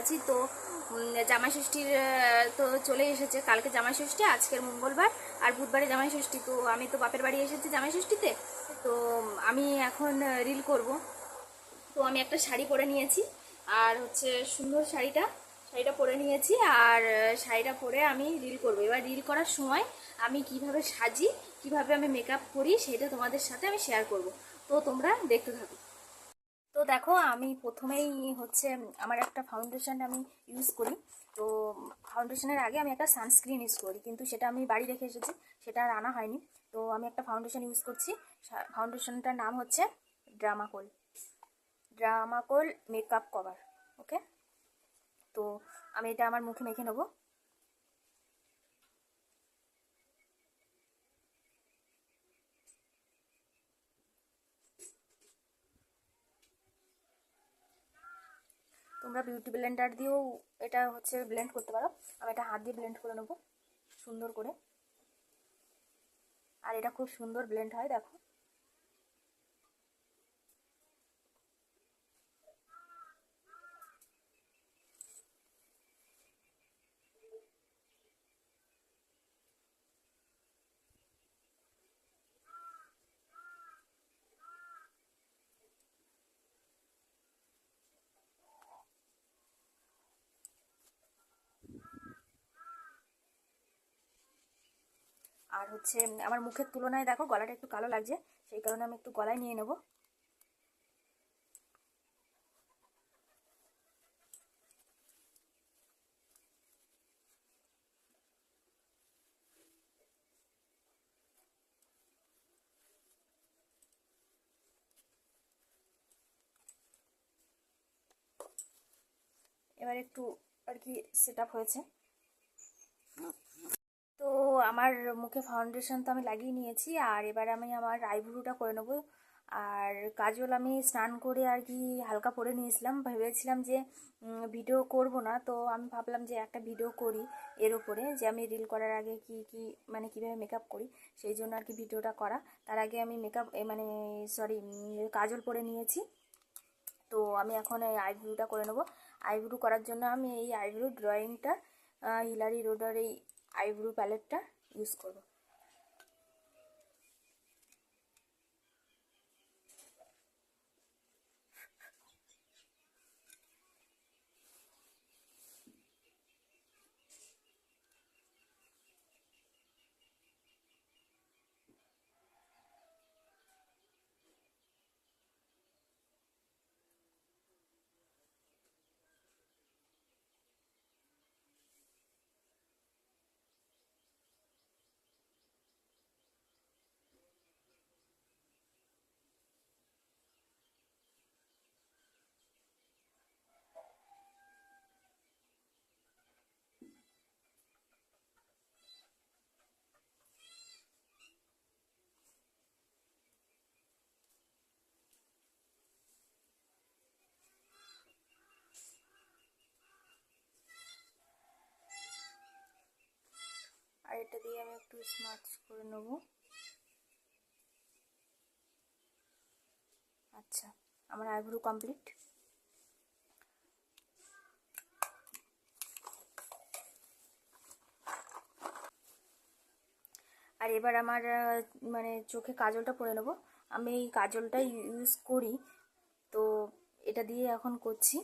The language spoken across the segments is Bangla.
আছি তো জামাই ষষ্ঠীর তো চলে এসেছে। কালকে জামাই ষষ্ঠী আজকের মঙ্গলবার আর বুধবারে জামাই ষষ্ঠী তো, আমি তো বাপের বাড়ি এসেছি জামাই ষষ্ঠীতে তো, আমি এখন রিল করব। তো, আমি একটা শাড়ি পরে নিয়েছি। আর হচ্ছে সুন্দর শাড়িটা। শাড়িটা পরে নিয়েছি আর শাড়িটা পরে আমি রিল করব। এবার রিল করার সময় আমি কীভাবে সাজি, কীভাবে আমি মেকআপ করি, সেটা তোমাদের সাথে আমি শেয়ার করব। তো, তোমরা দেখতে থাকো। তো দেখো, আমি প্রথমেই হচ্ছে, আমার একটা ফাউন্ডেশন আমি ইউজ করি। তো ফাউন্ডেশনের আগে আমি একটা সানস্ক্রিন ইউজ করি, কিন্তু সেটা আমি বাড়ি রেখে এসেছি, সেটা আর আনা হয়নি। তো আমি একটা ফাউন্ডেশন ইউজ করছি ফাউন্ডেশনটার নাম হচ্ছে ড্রামাকোল ড্রামাকোল মেকআপ কভার ওকে তো আমি এটা আমার মুখে মেখে নেব। তোমরা বিউটি ব্লেন্ডার দিয়েও এটা হচ্ছে ব্লেন্ড করতে পারো। আমি এটা হাত দিয়ে ব্লেন্ড করে নেব, সুন্দর করে। আর এটা খুব সুন্দর ব্লেন্ড হয়, দেখো। আর হচ্ছে আমার মুখের তুলনায় দেখো গলাটা একটু কালো লাগছে, সেই কারণে আমি একটু গলায় নিয়ে নেব। এবার একটু আর কি সেট হয়েছে। আমার মুখে ফাউন্ডেশন তো আমি লাগিয়ে নিয়েছি, আর এবার আমি আমার আইব্রুটা করে নেব। আর কাজল, আমি স্নান করে আর কি হালকা পরে নিয়েছিলাম। ভেবেছিলাম যে ভিডিও করব না, তো আমি ভাবলাম যে একটা ভিডিও করি এর উপরে, যে আমি রিল করার আগে কি কি মানে কীভাবে মেকআপ করি, সেই জন্য আর কি ভিডিওটা করা। তার আগে আমি মেকআপ মানে সরি কাজল পরে নিয়েছি। তো আমি এখন এই আইব্রুটা করে নেব। আইব্রু করার জন্য আমি এই আইব্রু ড্রয়িংটা হিলারি রোডার এই আইব্রু প্যালেটটা ইউজ করব। এটা দিয়ে আমি একটু স্মার্ট করে নেব। আচ্ছা আমার আইব্রু কমপ্লিট আর এবার আমার মানে চোখে কাজলটা পরে নেব। আমি এই কাজলটা ইউজ করি। তো এটা দিয়ে এখন করছি।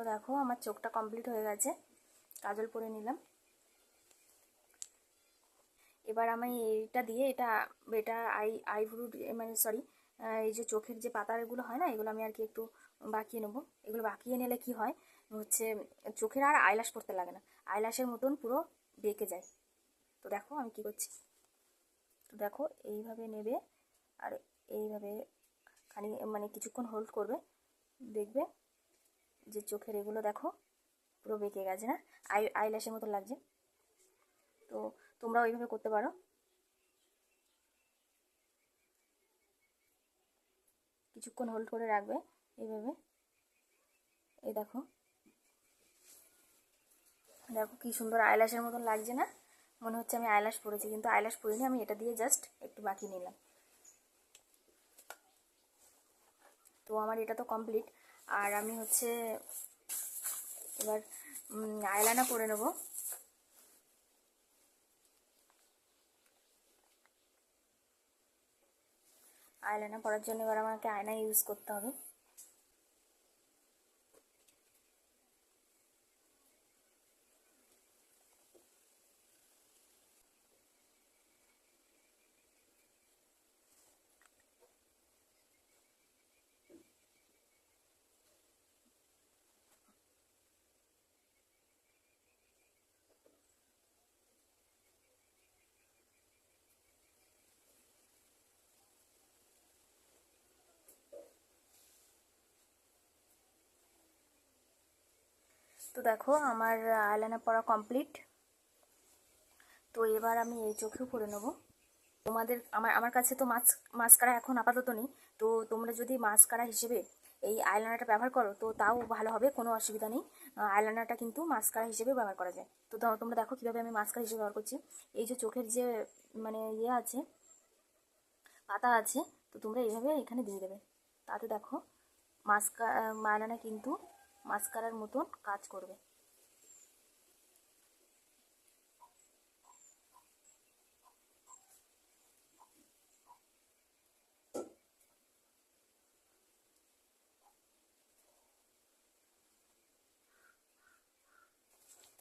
তো দেখো, আমার চোখটা কমপ্লিট হয়ে গেছে। কাজল পরে নিলাম। এবার আমি এইটা দিয়ে এটা এটা আই আইব্রু মানে সরি এই যে চোখের যে পাতাগুলো হয় না, এগুলো আমি আর কি একটু বাকিয়ে নেব। এগুলো বাকিয়ে নিলে কি হয়, হচ্ছে চোখের আর আইলাস পড়তে লাগে না। আইলাসের মতন পুরো বেঁকে যায়। তো দেখো আমি কি করছি। তো দেখো, এইভাবে নেবে, আর এইভাবে খানি মানে কিছুক্ষণ হোল্ড করবে। দেখবে যে চোখের এগুলো দেখো, পুরো বেঁকে গেছে, না? আই আইলাসের মতো লাগছে। তো তোমরা ওইভাবে করতে পারো। কিছুক্ষণ হোল্ড করে রাখবে এইভাবে। এই দেখো। দেখো কি সুন্দর আইলাসের মতন লাগছে, না? মনে হচ্ছে আমি আইলাস পরেছি, কিন্তু আইলাস পরিনি, আমি এটা দিয়ে জাস্ট একটু বাকি নিলাম। তো আমার এটা তো কমপ্লিট আর আমি হচ্ছে এবার আইলানা করে নেব। আইলানা পরার জন্য এবার আমাকে আয়না ইউজ করতে হবে। তো দেখো, আমার আইলাইনা পরা কমপ্লিট তো এবার আমি এই চোখেও করে নেব। তোমাদের, আমার আমার কাছে তো মাছ মাস্কারা এখন আপাতত নেই। তো তোমরা যদি মাস্কারা হিসেবে এই আইলাইনারটা ব্যবহার করো, তো তাও ভালো হবে, কোনো অসুবিধা নেই। আইলাইনারটা কিন্তু মাস্কারা হিসেবে ব্যবহার করা যায়। তো তোমরা দেখো কীভাবে আমি মাস্কারা হিসেবে ব্যবহার করছি। এই যে চোখের যে মানে ইয়ে আছে, পাতা আছে, তো তোমরা এইভাবে এখানে দিয়ে দেবে। তাতে দেখো, মাস্কা আইলাইনার কিন্তু মাস্কারার মতন কাজ করবে।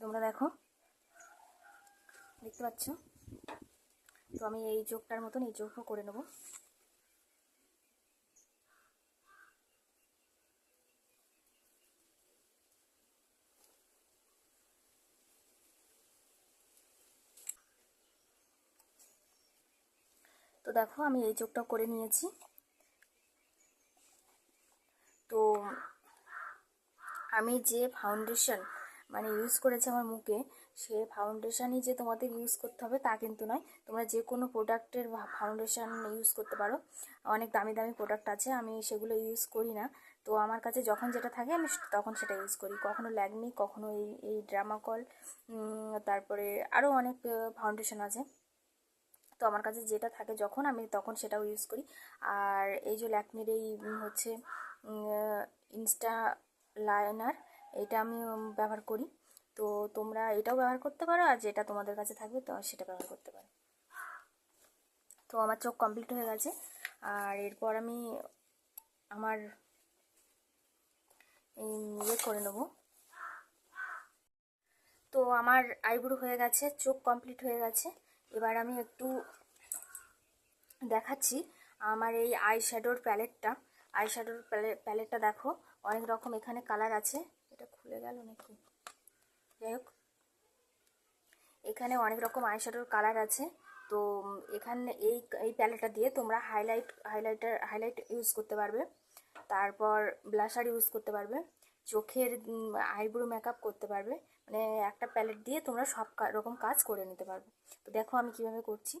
তোমরা দেখো, দেখতে পাচ্ছ? তো আমি এই চোখটার মতন এই চোখও করে নেব। দেখো, আমি এই চোখটা করে নিয়েছি। তো আমি যে ফাউন্ডেশন মানে ইউজ করেছি আমার মুখে, সে ফাউন্ডেশনই যে তোমাদের ইউজ করতে হবে তা কিন্তু নয়। তোমরা যে কোনো প্রোডাক্টের ফাউন্ডেশন ইউজ করতে পারো। অনেক দামি দামি প্রোডাক্ট আছে, আমি সেগুলো ইউজ করি না। তো আমার কাছে যখন যেটা থাকে, আমি তখন সেটা ইউজ করি। কখনো ল্যাগমি কখনো এই এই ড্রামাকল তারপরে আরও অনেক ফাউন্ডেশন আছে। তো আমার কাছে যেটা থাকে যখন আমি তখন সেটাও ইউজ করি। আর এই যে ল্যাকমির এই হচ্ছে ইনস্টা লাইনার এটা আমি ব্যবহার করি। তো তোমরা এটাও ব্যবহার করতে পারো আর যেটা তোমাদের কাছে থাকবে তো সেটা ব্যবহার করতে পারো। তো আমার চোখ কমপ্লিট হয়ে গেছে। আর এরপর আমি আমার ইয়ে করে নেব। তো আমার আইব্রু হয়ে গেছে, চোখ কমপ্লিট হয়ে গেছে। এবার আমি একটু দেখাচ্ছি আমার এই আই শ্যাডোর প্যালেটটা আই শ্যাডোর প্যালেটটা দেখো, অনেক রকম এখানে কালার আছে। এটা খুলে গেল নাকি? যাই হোক, এখানে অনেক রকম আই শ্যাডোর কালার আছে। তো এখানে এই এই প্যালেটটা দিয়ে তোমরা হাইলাইট হাইলাইটার হাইলাইট ইউজ করতে পারবে। তারপর ব্লাশার ইউজ করতে পারবে। চোখের আইব্রো মেকআপ করতে পারবে। মানে একটা প্যালেট দিয়ে তোমরা সব রকম কাজ করে নিতে পারবে। তো দেখো আমি কীভাবে করছি।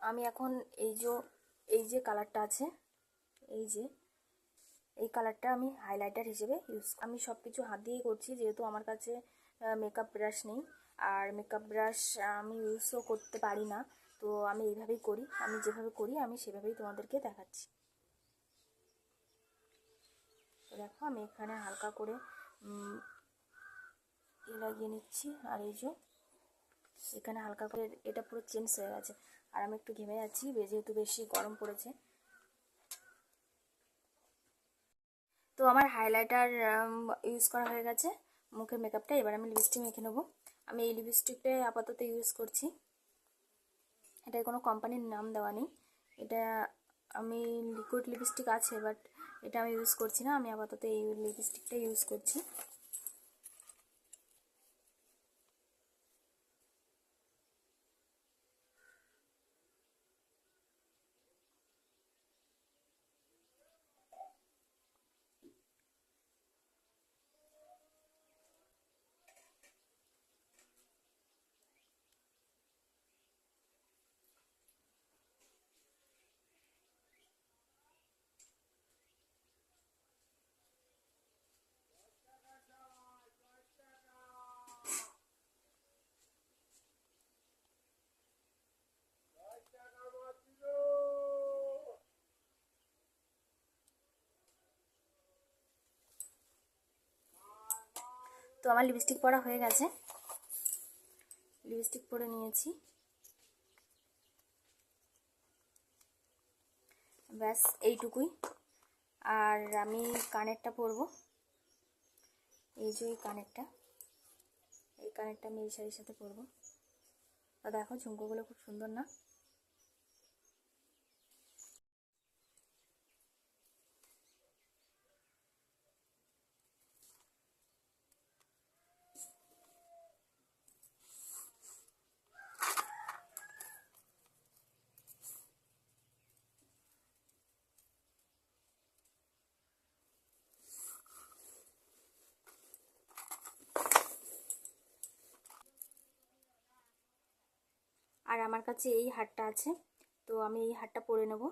আমি এখন এই যে এই যে কালারটা আছে, এই যে, এই কালারটা আমি হাইলাইটার হিসেবে ইউজ আমি সব কিছু হাত দিয়েই করছি, যেহেতু আমার কাছে মেকআপ ব্রাশ নেই। আর মেকআপ ব্রাশ আমি ইউজও করতে পারি না। তো আমি এইভাবেই করি। আমি যেভাবে করি, আমি সেভাবেই তোমাদেরকে দেখাচ্ছি। দেখো, আমি এখানে হালকা করে এ লাগিয়ে নিচ্ছি। আর এই যে, এখানে হালকা করে, এটা পুরো চেঞ্জ হয়ে গেছে। আর আমি একটু ঘেমে যাচ্ছি যেহেতু বেশি গরম পড়েছে। তো আমার হাইলাইটার ইউজ করা হয়ে গেছে। মুখে মেকআপটা এবার আমি লিপস্টিক মেখে নেব। আমি এই লিপস্টিকটাই আপাতত ইউজ করছি। এটায় কোনো কোম্পানির নাম দেওয়া নেই। এটা, আমি লিকুইড লিপস্টিক আছে বাট এটা আমি ইউজ করছি না আমি আপাতত এই লিপস্টিকটা ইউজ করছি। আমার লিপস্টিক পরা হয়ে গেছে। লিপস্টিক পরে নিয়েছি। ব্যাস, এইটুকুই। আর আমি কানেরটা পরবো। এই যে এই কানেরটা। এই কানেরটা আমি এই শাড়ির সাথে পরবো। দেখো ঝুমকোগুলো খুব সুন্দর না? আর আমার কাছে এই হারটা আছে। তো আমি এই হারটা পরে নেব।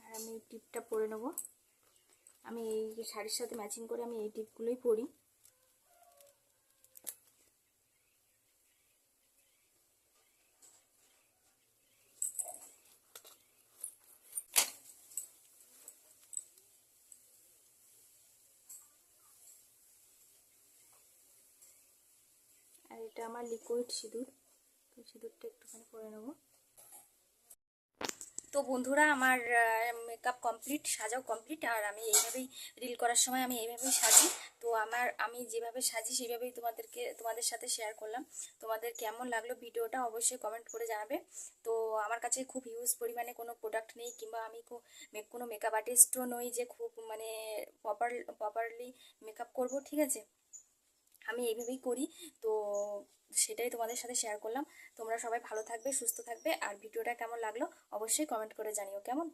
আর আমি এই টিপটা পরে নেব। আমি এই শাড়ির সাথে ম্যাচিং করে আমি এই টিপগুলোই পরি আর এটা আমার লিকুইড সিঁদুর। তো সিঁদুরটা একটুখানি করে নেব। তো বন্ধুরা, আমার মেকআপ কমপ্লিট সাজাও কমপ্লিট আর আমি এইভাবেই রিল করার সময় আমি এইভাবেই সাজি। তো আমার, আমি যেভাবে সাজি সেইভাবেই তোমাদেরকে, তোমাদের সাথে শেয়ার করলাম। তোমাদের কেমন লাগল ভিডিওটা অবশ্যই কমেন্ট করে জানাবে। তো আমার কাছে খুব হিউজ পরিমাণে কোনো প্রোডাক্ট নেই, কিংবা আমি কোনো মেকআপ আর্টিস্টও নই যে খুব মানে প্রপার প্রপারলি মেকআপ করব, ঠিক আছে? আমি এইভাবেই করি। তো সেটাই তোমাদের সাথে শেয়ার করলাম। তোমরা সবাই ভালো থাকবে, সুস্থ থাকবে। আর ভিডিওটা কেমন লাগল অবশ্যই কমেন্ট করে জানিও। কেমন?